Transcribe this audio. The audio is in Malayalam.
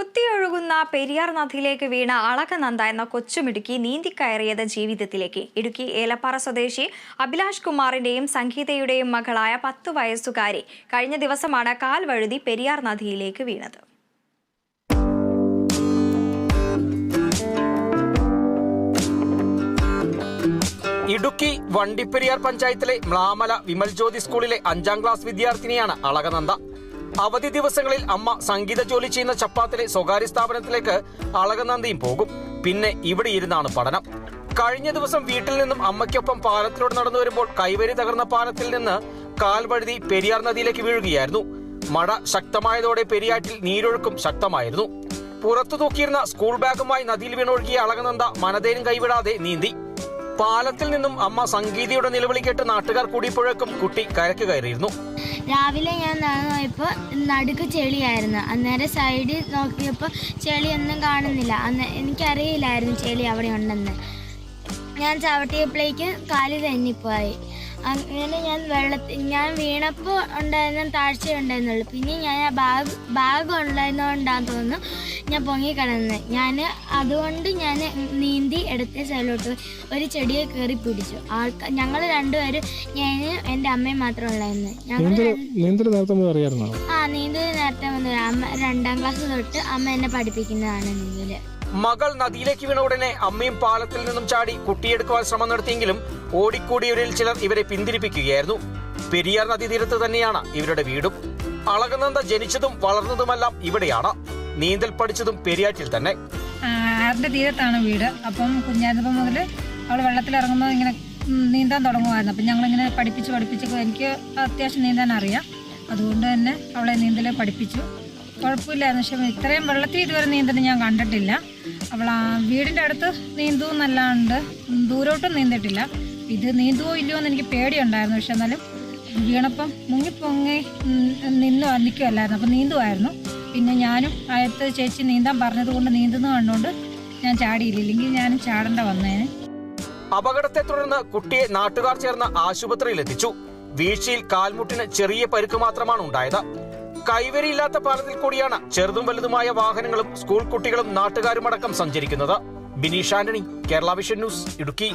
കുത്തിയൊഴുകുന്ന പെരിയാർ നദിയിലേക്ക് വീണ അളകനന്ദ എന്ന കൊച്ചുമിടുക്കി നീന്തിക്കയറിയത് ജീവിതത്തിലേക്ക്. ഇടുക്കി ഏലപ്പാറ സ്വദേശി അഭിലാഷ് കുമാറിന്റെയും സംഗീതയുടെയും മകളായ പത്ത് വയസ്സുകാരി കഴിഞ്ഞ ദിവസമാണ് കാൽ വഴുതി പെരിയാർ നദിയിലേക്ക് വീണത്. ഇടുക്കി വണ്ടിപ്പെരിയാർ പഞ്ചായത്തിലെ മ്ലാമല വിമൽ ജ്യോതി സ്കൂളിലെ അഞ്ചാം ക്ലാസ് വിദ്യാർത്ഥിനിയാണ് അളകനന്ദ. അവധി ദിവസങ്ങളിൽ അമ്മ സംഗീത ജോലി ചെയ്യുന്ന ചപ്പാത്തിലെ സ്വകാര്യ സ്ഥാപനത്തിലേക്ക് അളകനന്ദിയും പോകും. പിന്നെ ഇവിടെ ഇരുന്നാണ് പഠനം. കഴിഞ്ഞ ദിവസം വീട്ടിൽ നിന്നും അമ്മയ്ക്കൊപ്പം പാലത്തിലൂടെ നടന്നു വരുമ്പോൾ കൈവരി തകർന്ന പാലത്തിൽ നിന്ന് കാൽവഴുതി പെരിയാർ നദിയിലേക്ക് വീഴുകയായിരുന്നു. മഴ ശക്തമായതോടെ പെരിയാറ്റിൽ നീരൊഴുക്കും ശക്തമായിരുന്നു. പുറത്തു തൂക്കിയിരുന്ന സ്കൂൾ ബാഗുമായി നദിയിൽ വീണൊഴുകിയ അളകനന്ദ മനതേനും കൈവിടാതെ നീന്തി. പാലത്തിൽ നിന്നും അമ്മ സംഗീതയുടെ നിലവിളി കേട്ട് നാട്ടുകാർ കൂടിയപ്പോഴേക്കും കുട്ടി കരക്ക് കയറിയിരുന്നു. രാവിലെ ഞാൻ നടന്നു പോയപ്പോൾ നടുക്ക് ചെളിയായിരുന്നു. അന്നേരം സൈഡിൽ നോക്കിയപ്പോൾ ചെളിയൊന്നും കാണുന്നില്ല. അന്ന് എനിക്കറിയില്ലായിരുന്നു ചെളി അവിടെ ഉണ്ടെന്ന്. ഞാൻ ചവിട്ടിയപ്പോഴേക്ക് കാൽ തെന്നിപ്പോയി. അങ്ങനെ ഞാൻ വെള്ളത്തിൽ ഞാൻ വീണപ്പോൾ ഉണ്ടായിരുന്ന താഴ്ച ഉണ്ടായിരുന്നുള്ളൂ. പിന്നെ ഞാൻ ആ ബാഗ് ബാഗ് ഉണ്ടായിരുന്നതുകൊണ്ടാന്ന് തോന്നുന്നു ഞാൻ പൊങ്ങിക്കിടന്ന്. ഞാൻ അതുകൊണ്ട് ഞാൻ നീന്തി എടുത്ത സ്ഥലോട്ട് ഒരു ചെടിയെ കയറി പിടിച്ചു. ആൾക്കാർ ഞങ്ങൾ രണ്ടുപേരും ഞാനും എന്റെ അമ്മയും മാത്രം ഉള്ളായിരുന്നു. ഞങ്ങൾ നീന്തൽ നീന്തൽ നേരത്തെ അറിയാമായിരുന്നോ ആ നീന്തൽ നേരത്തെ അമ്മ രണ്ടാം ക്ലാസ് തൊട്ട് അമ്മ എന്നെ പഠിപ്പിക്കുന്നതാണ് നീന്തൽ മകൾ നദിയിലേക്ക് വീണ ഉടനെ അമ്മയും പാലത്തിൽ നിന്നും ചാടി കുട്ടിയെടുക്കുവാൻ ശ്രമം നടത്തിയെങ്കിലും ഓടിക്കൂടിയവരിൽ ചിലർ ഇവരെ പിന്തിരിപ്പിക്കുകയായിരുന്നു. പെരിയാർ നദീതീരത്ത് തന്നെയാണ് ഇവരുടെ വീടും. അളകനന്ദ ജനിച്ചതും വളർന്നതുമെല്ലാം ഇവിടെയാണ്. നീന്തൽ പഠിച്ചതും പെരിയാറ്റിൽ തന്നെ. ആറിന്റെ തീരത്താണ് വീട്. അപ്പം കുഞ്ഞായിരുന്നപ്പം മുതൽ അവൾ വെള്ളത്തിൽ ഇറങ്ങുമ്പോൾ ഇങ്ങനെ നീന്താൻ തുടങ്ങുമായിരുന്നു അപ്പം ഞങ്ങളിങ്ങനെ പഠിപ്പിച്ച് പഠിപ്പിച്ച് എനിക്ക് അത്യാവശ്യം നീന്താൻ അറിയാം. അതുകൊണ്ട് തന്നെ അവളെ നീന്തൽ പഠിപ്പിച്ചു. കുഴപ്പമില്ലായിരുന്നു. പക്ഷെ ഇത്രയും വെള്ളത്തിൽ ഇതുവരെ നീന്തൽ ഞാൻ കണ്ടിട്ടില്ല. അവൾ ആ വീടിന്റെ അടുത്ത് നീന്തും എന്നല്ലാണ്ട് ദൂരോട്ടും നീന്തിട്ടില്ല. ഇത് നീന്തുവോ ഇല്ലയോ എന്ന് എനിക്ക് പേടിയുണ്ടായിരുന്നു. പക്ഷേ എന്നാലും വീണപ്പം മുങ്ങി പൊങ്ങി നിന്ന് നിൽക്കുമല്ലായിരുന്നു അപ്പം നീന്തുമായിരുന്നു പിന്നെ ഞാനും അയത്ത് ചേച്ചി നീന്താൻ പറഞ്ഞത് കൊണ്ട് നീന്തുന്നത് കണ്ടുകൊണ്ട് ഞാൻ ചാടിയില്ല. ഇല്ലെങ്കിൽ ഞാനും ചാടേണ്ട വന്നേനെ അപകടത്തെ തുടർന്ന് കുട്ടിയെ നാട്ടുകാർ ചേർന്ന് ആശുപത്രിയിൽ എത്തിച്ചു വീഴ്ചയിൽ കാൽമുട്ടിന് ചെറിയ പരുക്ക് മാത്രമാണ് ഉണ്ടായത്. കൈവരിയില്ലാത്ത പാലത്തിൽ കൂടിയാണ് ചെറുതും വലുതുമായ വാഹനങ്ങളും സ്കൂൾ കുട്ടികളും നാട്ടുകാരുമടക്കം സഞ്ചരിക്കുന്നത്. Bineesh Antony Kerala vision news Idukki.